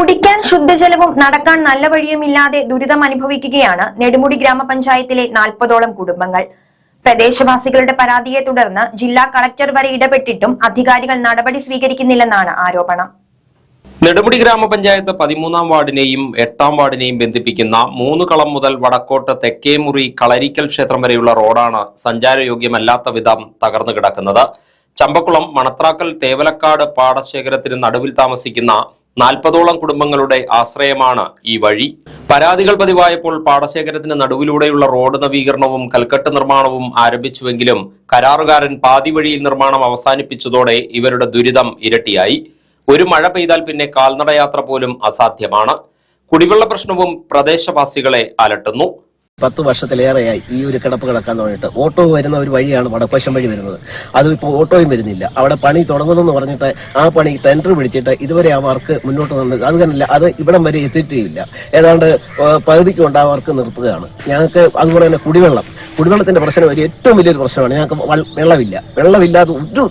കുടിക്കാൻ ശുദ്ധജലവും നടക്കാൻ നല്ല വഴിയുമില്ലാതെ ദുരിതം അനുഭവിക്കുകയാണ് നെടുമുടി ഗ്രാമപഞ്ചായത്തിലെ നാൽപ്പതോളം കുടുംബങ്ങൾ. പ്രദേശവാസികളുടെ പരാതിയെ തുടർന്ന് ജില്ലാ കളക്ടർ വരെ ഇടപെട്ടിട്ടും അധികാരികൾ നടപടി സ്വീകരിക്കുന്നില്ലെന്നാണ് ആരോപണം. നെടുമുടി ഗ്രാമപഞ്ചായത്ത് പതിമൂന്നാം വാർഡിനെയും എട്ടാം വാർഡിനെയും ബന്ധിപ്പിക്കുന്ന മൂന്ന് കളം മുതൽ വടക്കോട്ട് തെക്കേമുറി കളരിക്കൽ ക്ഷേത്രം വരെയുള്ള റോഡാണ് സഞ്ചാരയോഗ്യമല്ലാത്ത വിധം തകർന്നു കിടക്കുന്നത്. ചമ്പക്കുളം മണത്രാക്കൽ തേവലക്കാട് പാടശേഖരത്തിന് നടുവിൽ താമസിക്കുന്ന നാൽപ്പതോളം കുടുംബങ്ങളുടെ ആശ്രയമാണ് ഈ വഴി. പരാതികൾ പതിവായപ്പോൾ പാടശേഖരത്തിന് നടുവിലൂടെയുള്ള റോഡ് നവീകരണവും കൽക്കെട്ട് നിർമ്മാണവും ആരംഭിച്ചുവെങ്കിലും കരാറുകാരൻ പാതി വഴിയിൽ നിർമ്മാണം അവസാനിപ്പിച്ചതോടെ ഇവരുടെ ദുരിതം ഇരട്ടിയായി. ഒരു മഴ പെയ്താൽ പിന്നെ കാൽനടയാത്ര പോലും അസാധ്യമാണ്. കുടിവെള്ള പ്രശ്നവും പ്രദേശവാസികളെ അലട്ടുന്നു. പത്ത് വർഷത്തിലേറെയായി ഈ ഒരു കിടപ്പ് കിടക്കാൻ തുടങ്ങിയിട്ട്. ഓട്ടോ വരുന്ന ഒരു വഴിയാണ് വടക്കോശം വഴി വരുന്നത്. അതും ഇപ്പോൾ ഓട്ടോയും വരുന്നില്ല. അവിടെ പണി തുടങ്ങുന്നെന്ന് പറഞ്ഞിട്ട് ആ പണി ടെൻഡർ പിടിച്ചിട്ട് ഇതുവരെ ആ വർക്ക് മുന്നോട്ട് വന്നത് അത് തന്നെയല്ല അത് ഇവിടം വരെ എത്തിയിട്ടില്ല. ഏതാണ്ട് പകുതിക്ക് കൊണ്ട് ആ വർക്ക് നിർത്തുകയാണ്. ഞങ്ങൾക്ക് അതുപോലെ തന്നെ കുടിവെള്ളം. കുടിവെള്ളത്തിന്റെ പ്രശ്നം ഒരു ഏറ്റവും വലിയൊരു പ്രശ്നമാണ്. ഞങ്ങൾക്ക് വെള്ളമില്ല. വെള്ളമില്ലാതെ ഒരു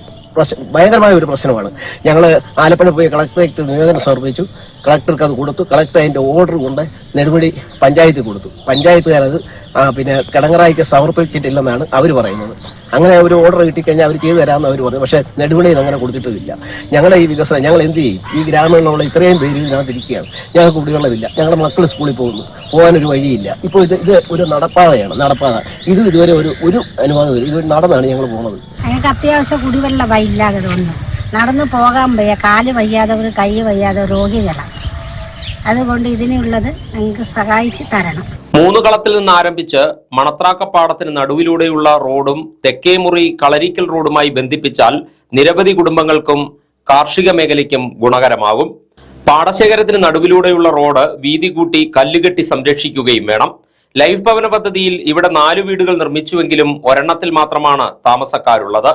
ഭയങ്കരമായ ഒരു പ്രശ്നമാണ്. ഞങ്ങൾ ആലപ്പുഴ പോയി കളക്ടറേറ്റ് നിവേദനം സമർപ്പിച്ചു. കളക്ടർക്ക് അത് കൊടുത്തു. കളക്ടർ അതിന്റെ ഓർഡർ കൊണ്ട് നെടുമുടി പഞ്ചായത്ത് കൊടുത്തു. പഞ്ചായത്തുകാരത് പിന്നെ കിടങ്ങറായിക്ക് സമർപ്പിച്ചിട്ടില്ലെന്നാണ് അവർ പറയുന്നത്. അങ്ങനെ ഒരു ഓർഡർ കിട്ടിക്കഴിഞ്ഞാൽ അവർ ചെയ്തു തരാമെന്ന് അവർ പറഞ്ഞു. പക്ഷേ നെടുമുടിയിൽ അങ്ങനെ കൊടുത്തിട്ടില്ല ഞങ്ങളുടെ ഈ വികസനം ഞങ്ങൾ എന്ത് ചെയ്യും? ഈ ഗ്രാമങ്ങളിലുള്ള ഇത്രയും പേര് ഇതിനകത്ത് ഇരിക്കുകയാണ്. ഞങ്ങൾക്ക് കുടിവെള്ളമില്ല. ഞങ്ങളുടെ മക്കൾ സ്കൂളിൽ പോകുന്നു. പോകാനൊരു വഴിയില്ല. ഇപ്പോൾ ഇത് ഇത് ഒരു നടപ്പാതയാണ്. നടപ്പാത. ഇതും ഇതുവരെ ഒരു ഒരു അനുവാദം ഇതൊരു ഇത് നടന്നാണ് ഞങ്ങൾ പോകുന്നത്. ഞങ്ങൾക്ക് അത്യാവശ്യം കുടിവെള്ള ഇല്ലാതെ ഒന്നും നടന്നു പോകാൻ വയ്യ. കാൽ വയ്യാതവർ കൈ വയ്യാതെ രോഗികളാണ് അതുകൊണ്ട് ഇതിനുള്ളത് ഞങ്ങൾക്ക് സഹായിച്ച് തരണം. മൂന്ന് കളത്തിൽ നിന്ന് ആരംഭിച്ച് മണത്രാക്കപ്പാടത്തിന് നടുവിലൂടെയുള്ള റോഡും തെക്കേമുറി കളരിക്കൽ റോഡുമായി ബന്ധിപ്പിച്ചാൽ നിരവധി കുടുംബങ്ങൾക്കും കാർഷിക മേഖലയ്ക്കും ഗുണകരമാകും. പാടശേഖരത്തിന് നടുവിലൂടെയുള്ള റോഡ് വീതി കൂട്ടി കല്ലുകെട്ടി സംരക്ഷിക്കുകയും വേണം. ലൈഫ് ഭവന പദ്ധതിയിൽ ഇവിടെ നാല് വീടുകൾ നിർമ്മിച്ചുവെങ്കിലും ഒരെണ്ണത്തിൽ മാത്രമാണ് താമസക്കാരുള്ളത്.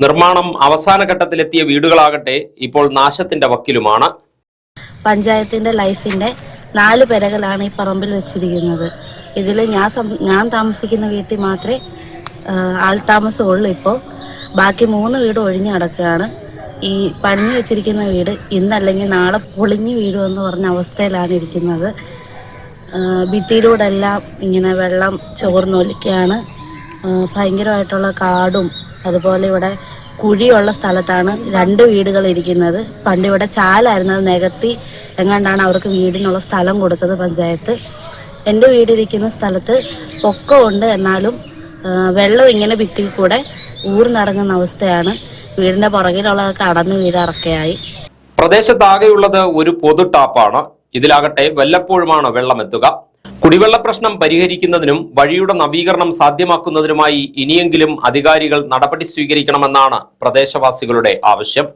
നിർമ്മാണം അവസാന ഘട്ടത്തിലെത്തിയ വീടുകളാകട്ടെ ഇപ്പോൾ നാശത്തിന്റെ വക്കിലുമാണ്. പഞ്ചായത്തിന്റെ ലൈഫിന്റെ നാല് പെരകളാണ് ഈ പറമ്പിൽ വെച്ചിരിക്കുന്നത്. ഇതിൽ ഞാൻ ഞാൻ താമസിക്കുന്ന വീട്ടിൽ മാത്രമേ ആ, ആൾതാമസമുള്ളൂ ഇപ്പോൾ. ബാക്കി മൂന്ന് വീട് ഒഴിഞ്ഞു കിടക്കുകയാണ്. ഈ പണിഞ്ഞു വെച്ചിരിക്കുന്ന വീട് ഇന്നല്ലെങ്കിൽ നാളെ പൊളിഞ്ഞു വീഴുമെന്ന് പറഞ്ഞ അവസ്ഥയിലാണ് ഇരിക്കുന്നത്. ആ, ഭിത്തിയിലൂടെ എല്ലാം ഇങ്ങനെ വെള്ളം ചോർന്നൊലിക്കുകയാണ്. ഭയങ്കരമായിട്ടുള്ള കാടും അതുപോലെ ഇവിടെ കുഴിയുള്ള സ്ഥലത്താണ് രണ്ട് വീടുകൾ ഇരിക്കുന്നത്. പണ്ട് ഇവിടെ ചാലായിരുന്നത് നികത്തി എങ്ങാണ്ടാണ് അവർക്ക് വീടിനുള്ള സ്ഥലം കൊടുത്തത് പഞ്ചായത്ത്. എന്റെ വീടിരിക്കുന്ന സ്ഥലത്ത് പൊക്കമുണ്ട് എന്നാലും വെള്ളം ഇങ്ങനെ ഭിത്തി കൂടെ ഊർന്നിറങ്ങുന്ന അവസ്ഥയാണ്. വീടിന്റെ പുറകിലുള്ളതൊക്കെ അടന്നു വീടിറക്കയായി പ്രദേശത്താകെയുള്ളത് ഒരു പൊതു ടാപ്പാണ് ഇതിലാകട്ടെ വല്ലപ്പോഴുമാണ് വെള്ളമെത്തുക? കുടിവെള്ള പ്രശ്നം പരിഹരിക്കുന്നതിനും വഴിയുടെ നവീകരണം സാധ്യമാക്കുന്നതിനുമായി ഇനിയെങ്കിലും അധികാരികൾ നടപടി സ്വീകരിക്കണമെന്നാണ് പ്രദേശവാസികളുടെ ആവശ്യം.